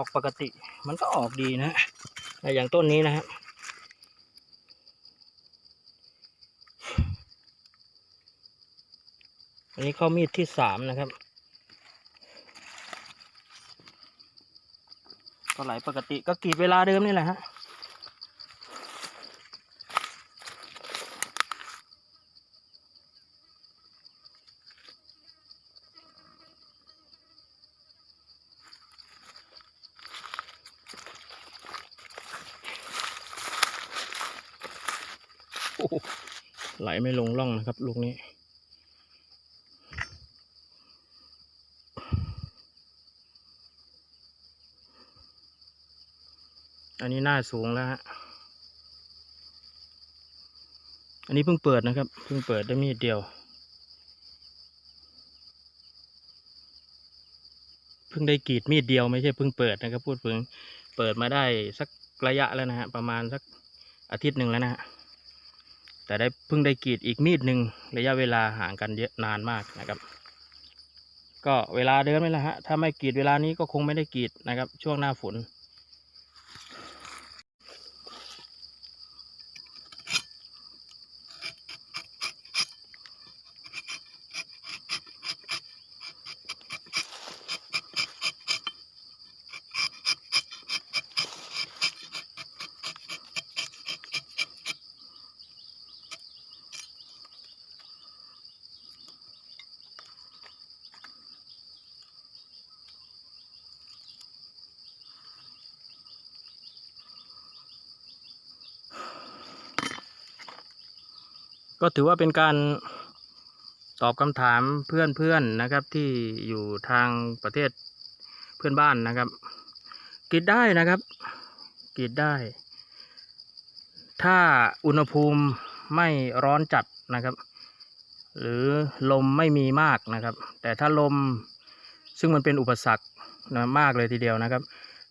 อกปกติ มันก็ออกดีนะแต่อย่างต้นนี้นะฮะอันนี้เข้ามีดที่สามนะครับก็ไหลปกติก็กรีดเวลาเดิมนี่แหละฮะ ไหลไม่ลงร่องนะครับ ลูกนี้ อันนี้หน้าสูงแล้วฮะ อันนี้เพิ่งเปิดนะครับ เพิ่งเปิดได้มีดเดียว เพิ่งได้กรีดมีดเดียวไม่ใช่เพิ่งเปิดนะครับ พูดถึงเปิดมาได้สักระยะแล้วนะฮะ ประมาณสักอาทิตย์หนึ่งแล้วนะฮะ แต่ได้เพิ่งได้กรีดอีกมีดหนึ่งระยะเวลาห่างกันเยอะนานมากนะครับ ก็เวลาเดิมนี่แหละฮะถ้าไม่กรีดเวลานี้ก็คงไม่ได้กรีดนะครับ ช่วงหน้าฝน ก็ถือว่าเป็นการตอบคำถามเพื่อนๆนะครับที่อยู่ทางประเทศเพื่อนบ้านนะครับกรีดได้นะครับกรีดได้ ถ้าอุณหภูมิไม่ร้อนจัดนะครับ หรือลมไม่มีมากนะครับ แต่ถ้าลมซึ่งมันเป็นอุปสรรคนะมากเลยทีเดียวนะครับ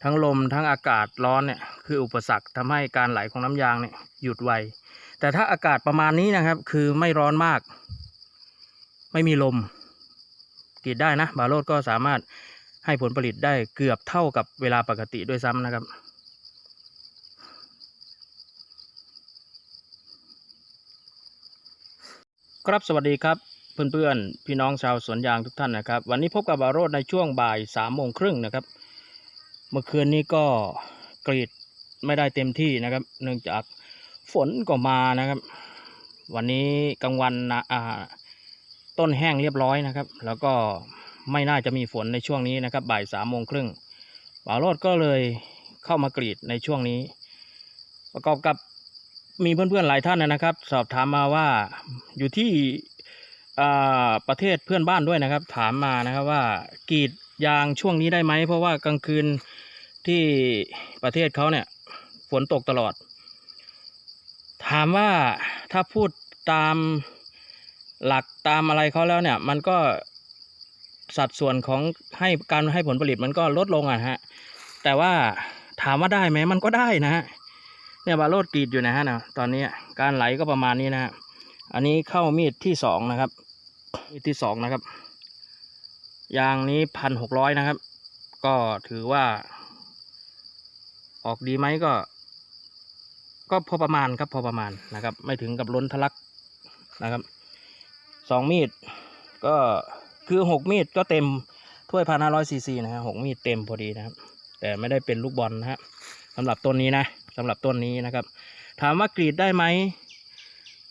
ทั้งลมทั้งอากาศร้อนเนี่ยคืออุปสรรคทำให้การไหลของน้ำยางเนี่ยหยุดไว แต่ถ้าอากาศประมาณนี้นะครับ คือไม่ร้อนมาก ไม่มีลมกรีดได้นะ บาโรดก็สามารถให้ผลผลิตได้เกือบเท่ากับเวลาปกติด้วยซ้ำนะครับ ครับสวัสดีครับเพื่อนๆพี่น้องชาวสวนยางทุกท่านนะครับ วันนี้พบกับบาโรดในช่วงบ่ายสามโมงครึ่งนะครับ เมื่อคืนนี้ก็กรีดไม่ได้เต็มที่นะครับ เนื่องจาก ฝนก็มานะครับ วันนี้กลางวันนะอ่าต้นแห้งเรียบร้อยนะครับ แล้วก็ไม่น่าจะมีฝนในช่วงนี้นะครับ บ่ายสามโมงครึ่งบ่าโรดก็เลยเข้ามากรีดในช่วงนี้ ประกอบกับมีเพื่อนๆหลายท่านนะครับ สอบถามมาว่าอยู่ที่ประเทศเพื่อนบ้านด้วยนะครับ ถามมานะครับว่ากรีดยางช่วงนี้ได้ไหม เพราะว่ากลางคืนที่ประเทศเขาเนี่ยฝนตกตลอด ถามว่าถ้าพูดตามหลักตามอะไรเขาแล้วเนี่ย มันก็สัดส่วนของให้การให้ผลผลิตมันก็ลดลงอะฮะ แต่ว่าถามว่าได้ไหมมันก็ได้นะฮะเนี่ยบาโรดกรีดอยู่นะฮะนะตอนนี้การไหลก็ประมาณนี้นะฮะอันนี้เข้ามีดที่สองนะครับมีดที่สองนะครับยางนี้พันหกร้อยนะครับ ก็ถือว่า ออกดีไหมก็ ก็พอประมาณครับพอประมาณนะครับ ไม่ถึงกับล้นทะลักนะครับสองมีดก็คือหกมีดก็เต็มถ้วยพันห้าร้อยซีซีนะฮะหกมีดเต็มพอดีนะครับ แต่ไม่ได้เป็นลูกบอลนะฮะสำหรับต้นนี้นะสำหรับต้นนี้นะครับ ถามว่ากรีดได้ไหม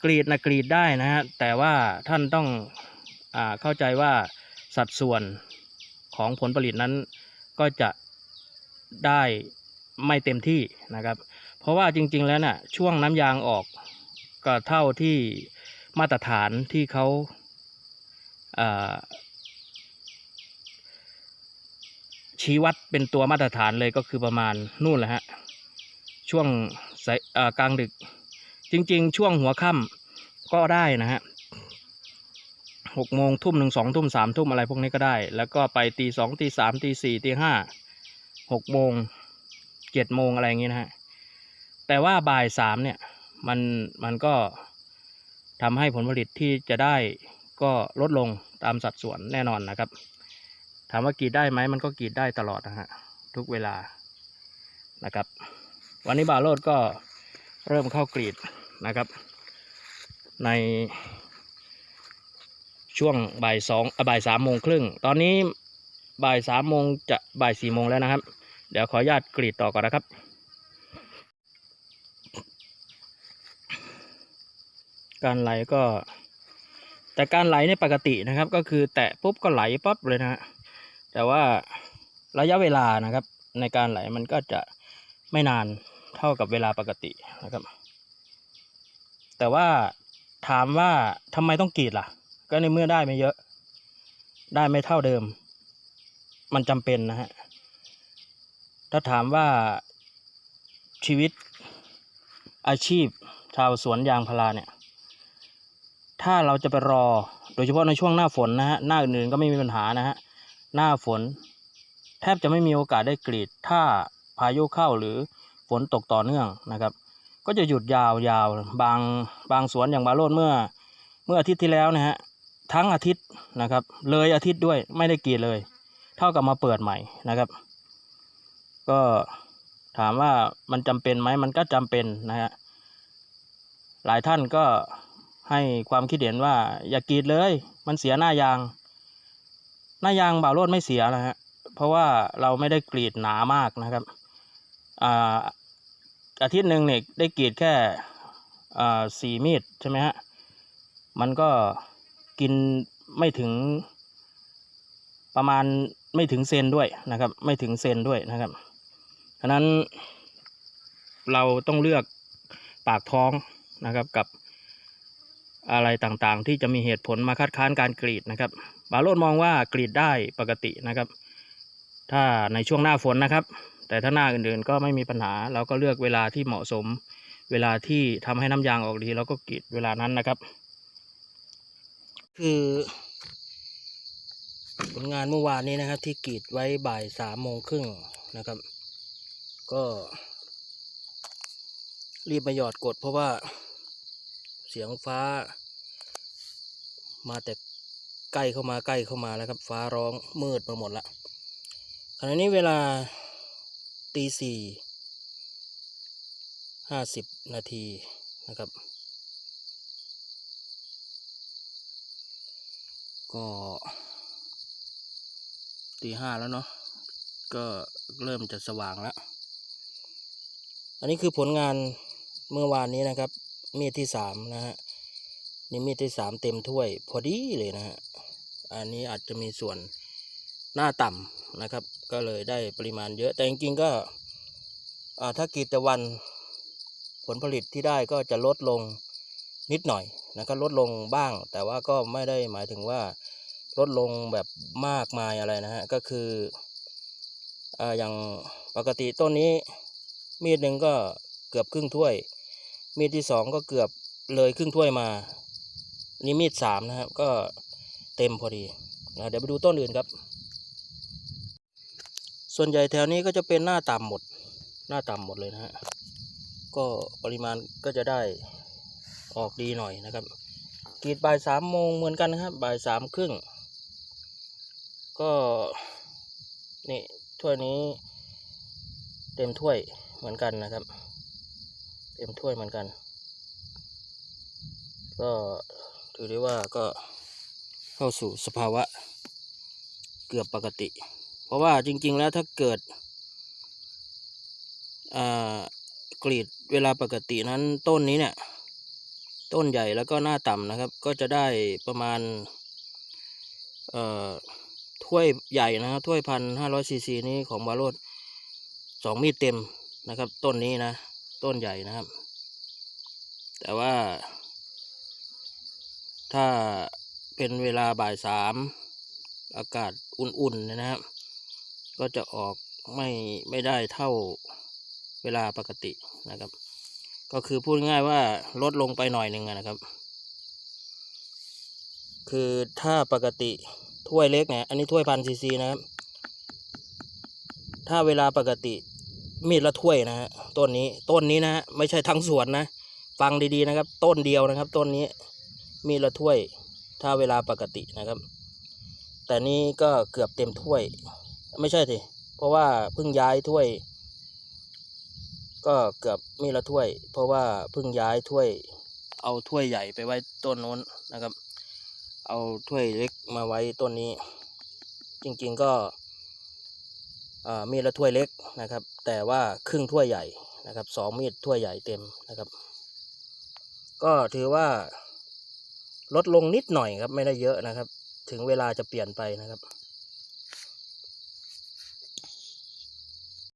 กรีดนะกรีดได้นะฮะแต่ว่าท่านต้องอ่าเข้าใจว่าสัดส่วนของผลผลิตนั้นก็จะได้ไม่เต็มที่นะครับ ราะว่าจริง ๆ แล้วน่ะ ช่วงน้ำยางออกก็เท่าที่มาตรฐานที่เขาาชี้วัดเป็นตัวมาตรฐานเลยก็คือประมาณนู่นแหละฮะ ช่วงสายกลางดึก จริง ๆ ช่วงหัวค่ำก็ได้นะฮะหกโมงทุ่มหนึ่งสองทุ่มสามทุ่มอะไรพวกนี้ก็ได้ แล้วก็ไปตีสองตีสามตีสี่ตีห้าหกโมงเจ็ดโมงอะไรอย่างงี้นะฮะ แต่ว่าบ่ายสามเนี่ยมันมันก็ทำให้ผลผลิตที่จะได้ก็ลดลงตามสัดส่วนแน่นอนนะครับ ถามว่ากรีดได้ไหมมันก็กรีดได้ตลอดนะฮะทุกเวลานะครับ วันนี้บาโรดก็เริ่มเข้ากรีดนะครับ ในช่วงบ่ายสองอะบ่ายสามโมงครึ่งตอนนี้บ่ายสามโมงจะบ่ายสี่โมงแล้วนะครับ เดี๋ยวขออนุญาตกรีดต่อก่อนนะครับ การไหลก็ แต่การไหลเนี่ยปกตินะครับ ก็คือแตะปุ๊บก็ไหลปั๊บเลยนะฮะแต่ว่าระยะเวลานะครับ ในการไหลมันก็จะไม่นานเท่ากับเวลาปกตินะครับ แต่ว่าถามว่าทำไมต้องกรีดล่ะ ก็ในเมื่อได้ไม่เยอะ ได้ไม่เท่าเดิม มันจำเป็นนะฮะถ้าถามว่าชีวิตอาชีพชาวสวนยางพาราเนี่ย ถ้าเราจะไปรอ โดยเฉพาะในช่วงหน้าฝนนะฮะหน้าอื่นๆก็ไม่มีปัญหานะฮะหน้าฝน แทบจะไม่มีโอกาสได้กรีด ถ้าพายุเข้าหรือฝนตกต่อเนื่องนะครับ ก็จะหยุดยาวๆบางบางสวนอย่างบาโรดเมื่อ เมื่ออาทิตย์ที่แล้วนะฮะทั้งอาทิตย์นะครับ เลยอาทิตย์ด้วยไม่ได้กรีดเลย เท่ากับมาเปิดใหม่นะครับ ก็ถามว่ามันจำเป็นไหมมันก็จำเป็นนะฮะหลายท่านก็ ให้ความคิดเห็นว่าอย่ากรีดเลย มันเสียหน้ายาง หน้ายางบ่าวโรดไม่เสียนะฮะเพราะว่าเราไม่ได้กรีดหนามากนะครับอ่าอาทิตย์หนึ่งเนี่ยได้กรีดแค่อ่าสี่มีดใช่ไหมฮะมันก็กินไม่ถึงประมาณไม่ถึงเซนด้วยนะครับ ไม่ถึงเซนด้วยนะครับฉะนั้นเราต้องเลือกปากท้องนะครับกับ อะไรต่างๆ ที่จะมีเหตุผลมาคัดค้านการกรีดนะครับบาโรดมองว่ากรีดได้ปกตินะครับ ถ้าในช่วงหน้าฝนนะครับ แต่ถ้าหน้าอื่นๆก็ไม่มีปัญหา เราก็เลือกเวลาที่เหมาะสม เวลาที่ทำให้น้ำยางออกดีเราก็กรีดเวลานั้นนะครับ คือผลงานเมื่อวานนี้นะครับ ที่กรีดไว้บ่ายสามโมงครึ่งนะครับ ก็ รีบมาหยอดกดเพราะว่า สียงฟ้า มาแต่ใกล้เข้ามาใกล้เข้ามาแล้วครับ ฟ้าร้องมืดไปหมดละขณะนี้เวลาตีสี่ห้าสิบนาทีนะครับ ก็ตีห้าแล้วเนาะก็เริ่มจะสว่างแล้ว อันนี้คือผลงานเมื่อวานนี้นะครับ มีดที่สามนะฮะนี่มีดที่สามเต็มถ้วย พอดีเลยนะฮะอันนี้อาจจะมีส่วนหน้าต่ำนะครับ ก็เลยได้ปริมาณเยอะแต่จริงๆก็ถ้ากีดต่วันผลผลิตที่ได้ก็จะลดลงนิดหน่อยนะครับลดลงบ้าง แต่ว่าก็ไม่ได้หมายถึงว่าลดลงแบบมากมายอะไรนะฮะก็คือออย่างปกติต้นนี้มีดหนึ่งก็เกือบครึ่งถ้วย มีดที่สองก็เกือบเลยครึ่งถ้วยมา นี่มีดสามนะครับ ก็เต็มพอดีนะเดี๋ยวไปดูต้นอื่นครับ ส่วนใหญ่แถวนี้ก็จะเป็นหน้าต่ำหมด หน้าต่ำหมดเลยนะฮะ ก็ปริมาณก็จะได้ออกดีหน่อยนะครับกรีดบ่ายสามโมงเหมือนกันนะครับบ่ายสามครึ่ง ก็นี่ถ้วยนี้ เต็มถ้วยเหมือนกันนะครับ เต็มถ้วยเหมือนกัน ก็ถือได้ว่าก็เข้าสู่สภาวะเกือบปกติ เพราะว่าจริง ๆ แล้วถ้าเกิดกรีดเวลาปกตินั้นต้นนี้เนี่ย ต้นใหญ่แล้วก็หน้าต่ำนะครับ ก็จะได้ประมาณถ้วยใหญ่นะครับถ้วยพันห้าร้อยซีซีนี้ของบาโรดสองมีดเต็มนะครับ ต้นนี้นะ ต้นใหญ่นะครับ แต่ว่า ถ้าเป็นเวลาบ่ายสามอากาศอุ่นๆนะครับ ก็จะออกไม่ไม่ได้เท่าเวลาปกตินะครับ ก็คือพูดง่ายว่าลดลงไปหน่อยหนึ่งนะครับ คือถ้าปกติถ้วยเล็กเนี่ยอันนี้ถ้วยพันซีซีนะครับ ถ้าเวลาปกติ มีดละถ้วยนะฮะต้นนี้ต้นนี้นะฮะไม่ใช่ทั้งสวนนะ ฟังดีๆนะครับ ต้นเดียวนะครับ ต้นนี้มีดละถ้วย ถ้าเวลาปกตินะครับ แต่นี้ก็เกือบเต็มถ้วย ไม่ใช่สิเพราะว่าเพิ่งย้ายถ้วย ก็เกือบมีละถ้วย เพราะว่าเพิ่งย้ายถ้วย เอาถ้วยใหญ่ไปไว้ต้นโน้นนะครับ เอาถ้วยเล็กมาไว้ต้นนี้ จริงๆก็ มีดละถ้วยเล็กนะครับ แต่ว่าครึ่งถ้วยใหญ่นะครับสองมีดถ้วยใหญ่เต็มนะครับ ก็ถือว่าลดลงนิดหน่อยครับไม่ได้เยอะนะครับ ถึงเวลาจะเปลี่ยนไปนะครับ